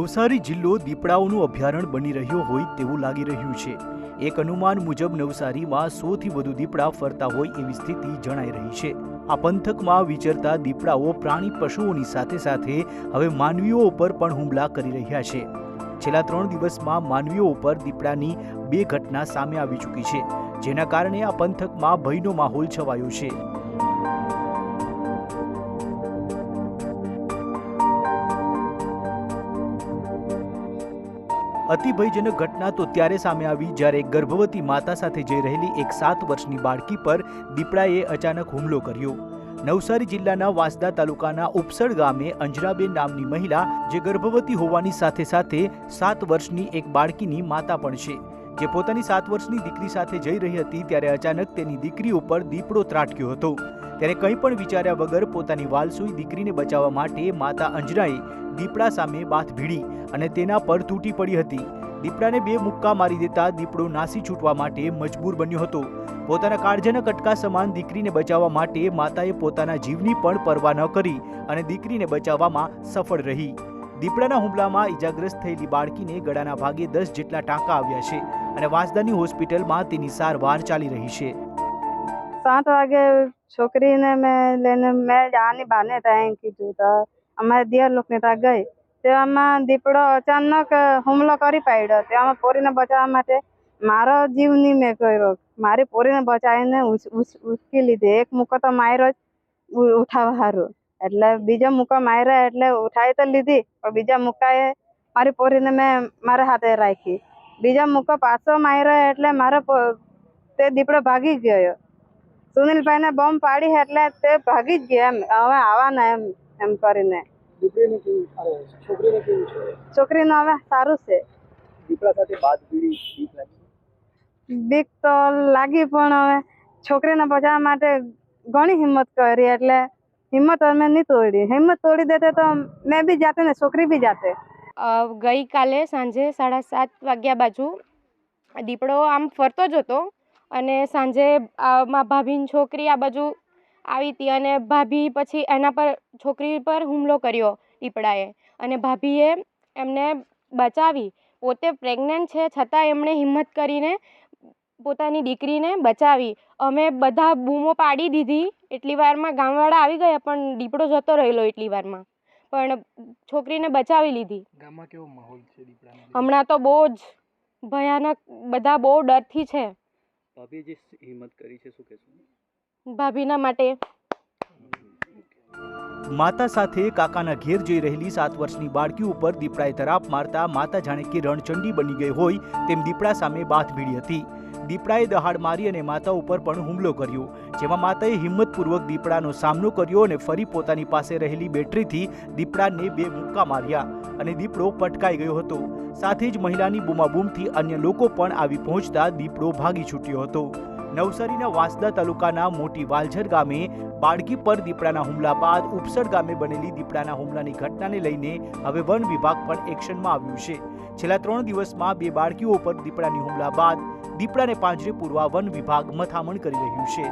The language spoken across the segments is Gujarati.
નવસારી જિલ્લો દીપડાઓનું અભયારણ્ય બની રહ્યો હોય તેવું લાગી રહ્યું છે. એક અનુમાન મુજબ નવસારીમાં સોથી વધુ દીપડા ફરતા હોય એવી સ્થિતિ જણાઈ રહી છે. આ પંથકમાં વિચરતા દીપડાઓ પ્રાણી પશુઓની સાથે સાથે હવે માનવીઓ ઉપર પણ હુમલા કરી રહ્યા છે. છેલ્લા ત્રણ દિવસમાં માનવીઓ ઉપર દીપડાની બે ઘટના સામે આવી ચૂકી છે, જેના કારણે આ પંથકમાં ભયનો માહોલ છવાયો છે. અતિ ભયજનક ઘટના તો ત્યારે સામે આવી જ્યારે ગર્ભવતી માતા સાથે જઈ રહેલી એક સાત વર્ષની બાળકી પર દીપડાએ અચાનક હુમલો કર્યો. નવસારી જિલ્લાના વાંસદા તાલુકાના ઉપસળ ગામે અંજરાબેન નામની મહિલા, જે ગર્ભવતી હોવાની સાથે સાથે સાત વર્ષની એક બાળકીની માતા પણ છે. જે પોતાની સાત વર્ષની દીકરી સાથે જઈ રહી હતી ત્યારે અચાનક તેની દીકરી ઉપર દીપડો ત્રાટક્યો હતો. ત્યારે કંઈ પણ વિચાર્યા વગર પોતાની વાલસુઈ દીકરીને બચાવવા માટે માતા અંજરાએ દીપડા સામે બાથ ભીડી અને તેના પર તૂટી પડી હતી. દીપડાને બે મુક્કા મારી દેતા દીપડો નાસી છૂટવા માટે મજબૂર બન્યો હતો. પોતાના કાળજાના કટકા સમાન દીકરીને બચાવવા માટે માતાએ પોતાના જીવની પણ પરવા ન કરી અને દીકરીને બચાવવામાં સફળ રહી. દીપડાના હુમલામાં ઈજાગ્રસ્ત થયેલી બાળકીને ગળાના ભાગે દસ જેટલા ટાંકા આવ્યા છે અને વાંસદાની હોસ્પિટલમાં તેની સારવાર ચાલી રહી છે. સાત વાગે છોકરીને મેં લઈને મેં જાની બાને ત્યાં કીધું અમારે દિયર લોકને ત્યાં ગઈ. તેવામાં દીપડો અચાનક હુમલો કરી પાડ્યો. તેમાં પોરીને બચાવવા માટે મારો જીવ નહીં મેં કર્યો. મારી પોરીને બચાવીને ઉચકી લીધી. એક મૂકો તો માર્યો જ ઉઠાવવા સારું એટલે બીજો મૂકો માર્યો એટલે ઉઠાવી તો લીધી, પણ બીજા મૂકાએ મારી પોરીને મેં મારા હાથે રાખી. બીજા મૂકો પાછો માર્યો એટલે મારો તે દીપડો ભાગી ગયો. સુનિલભાઈને બોમ્બ પાડી એટલે તે ભાગી જ ગયા એમ. હવે આવવાના એમ. એમ કરીને. છોકરીને હવે સારું છે. દીપડા સાથે બાદ બીડી બીક તો લાગી પણ હવે છોકરીને બચાવવા માટે ઘણી હિંમત કરી એટલે હિંમત અમે નહીં તોડી. હિંમત તોડી દેતે તો મેં બી જાતે ને છોકરી બી જાતે. ગઈકાલે સાંજે સાડા સાત વાગ્યા બાજુ દીપડો આમ ફરતો જ હતો અને સાંજે અ, ભાભીની છોકરી આ બાજુ આવી હતી અને ભાભી પછી એના પર છોકરી પર હુમલો કર્યો દીપડાએ અને ભાભીએ એમને બચાવી. પોતે પ્રેગ્નન્ટ છે છતાં એમણે હિંમત કરીને પોતાની દીકરીને બચાવી. અમે બધા બૂમો પાડી દીધી. એટલી વારમાં ગામવાળા આવી ગયા પણ દીપડો જતો રહેલો એટલી વારમાં. પણ છોકરીને બચાવી લીધી. ગામમાં કેવો માહોલ છે દીપડાનો? હમણાં તો બહુ જ ભયાનક બધા બહુ ડરથી છે. ભાભીએ જે હિંમત કરી છે શું કહેશો? ભાભીના માટે. માતા સાથે કાકાના ઘેર જઈ રહેલી સાત વર્ષની બાળકી ઉપર દીપડાએ તરાપ મારતા માતા જાણે કે રણચંડી બની ગઈ હોય તેમ દીપડા સામે બાથ ભીડી હતી. દીપડાએ દહાડ મારી અને માતા ઉપર પણ હુમલો કર્યો, જેમાં માતાએ હિંમતપૂર્વક દીપડાનો સામનો કર્યો અને ફરી પોતાની પાસે રહેલી બેટરીથી દીપડાને બે મુક્કા માર્યા અને દીપડો પટકાઈ ગયો હતો. સાથે જ મહિલાની બૂમાબૂમથી અન્ય લોકો પણ આવી પહોંચતા દીપડો ભાગી છૂટ્યો હતો. નવસારીના વાંસદા તાલુકાના મોટી વાલઝર ગામે બાળકી પર દીપડાના હુમલા બાદ ઉપસર ગામે બનેલી દીપડાના હુમલાની ઘટનાને લઈને હવે વન વિભાગ પણ એક્શનમાં આવ્યું છે. છેલ્લા ત્રણ દિવસમાં બે બાળકીઓ પર દીપડાની હુમલા બાદ દીપડાને પાંજરે પૂરવા વન વિભાગ મથામણ કરી રહ્યું છે.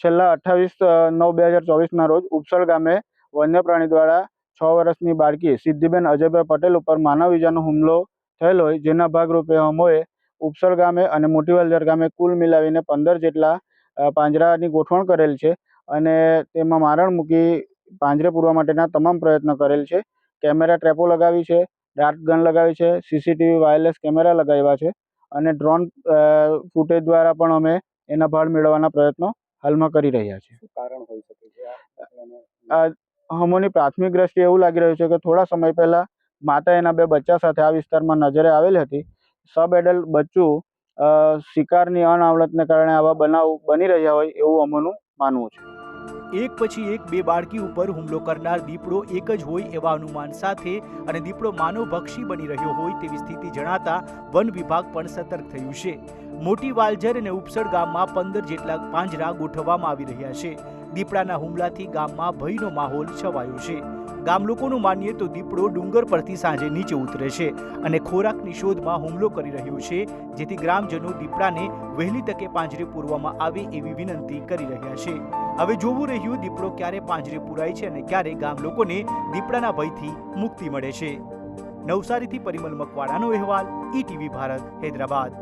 છેલ્લા અઠ્ઠાવીસ નવ, બે હજાર ચોવીસના રોજ ઉપસર ગામે વન્ય પ્રાણી દ્વારા છ વર્ષની બાળકી સિદ્ધિબેન અજયભાઈ પટેલ ઉપર માનવ ઇજાનો હુમલો થયેલો હોય જેના ભાગરૂપે અમોએ ઉપસર ગામે અને મોટીવાલજર ગામે કુલ મિલાવીને પંદર જેટલા પાંજરાની ગોઠવણ કરેલ છે અને તેમાં મારણ મૂકી પાંજરે પૂરવા માટેના તમામ પ્રયત્નો કરેલ છે. કેમેરા ટ્રેપો લગાવી છે ડાર્ટ ગન લગાવી છે સીસીટીવી વાયરલેસ કેમેરા લગાવ્યા છે અને ડ્રોન ફૂટેજ દ્વારા પણ અમે એના ભાળ મેળવવાના પ્રયત્નો હાલમાં કરી રહ્યા છીએ. કારણ હોઈ શકે છે? હમોની પ્રાથમિક દ્રષ્ટિએ એવું લાગી રહ્યું છે કે થોડા સમય પહેલા માતા એના બે બચ્ચા સાથે આ વિસ્તારમાં નજરે આવેલી હતી. સબ એડલ્ટ બચ્ચું શિકારની અનાવલતને કારણે આવા બનાવ બની રહ્યા હોય એવું અમોનું માનવું છે. એક પછી એક બે બાળકી ઉપર હુમલો કરનાર દીપડો એક જ હોય એવા અનુમાન સાથે અને દીપડો માનવભક્ષી બની રહ્યો હોય તેવી સ્થિતિ જણાતા વન વિભાગ પણ સતર્ક થયું છે. મોટી વાલઝર અને ઉપસળ ગામમાં પંદર જેટલા પાંજરા ગોઠવવામાં આવી રહ્યા છે. દીપડાના હુમલાથી ગામમાં ભયનો માહોલ છવાયો છે. ગામ લોકોનું માનીએ તો દીપડો ડુંગર પરથી સાંજે નીચે ઉતરે છે અને ખોરાકની શોધમાં હુમલો કરી રહ્યો છે, જેથી ગ્રામજનો દીપડાને વહેલી તકે પાંજરે પૂરવામાં આવે એવી વિનંતી કરી રહ્યા છે. હવે જોવું રહ્યું, દીપડો ક્યારે પાંજરે પૂરાય છે અને ક્યારે ગામ લોકોને દીપડાના ભયથી મુક્તિ મળે છે. નવસારીથી પરિમલ મકવાણાનો અહેવાલ, ઈટીવી ભારત, હૈદરાબાદ.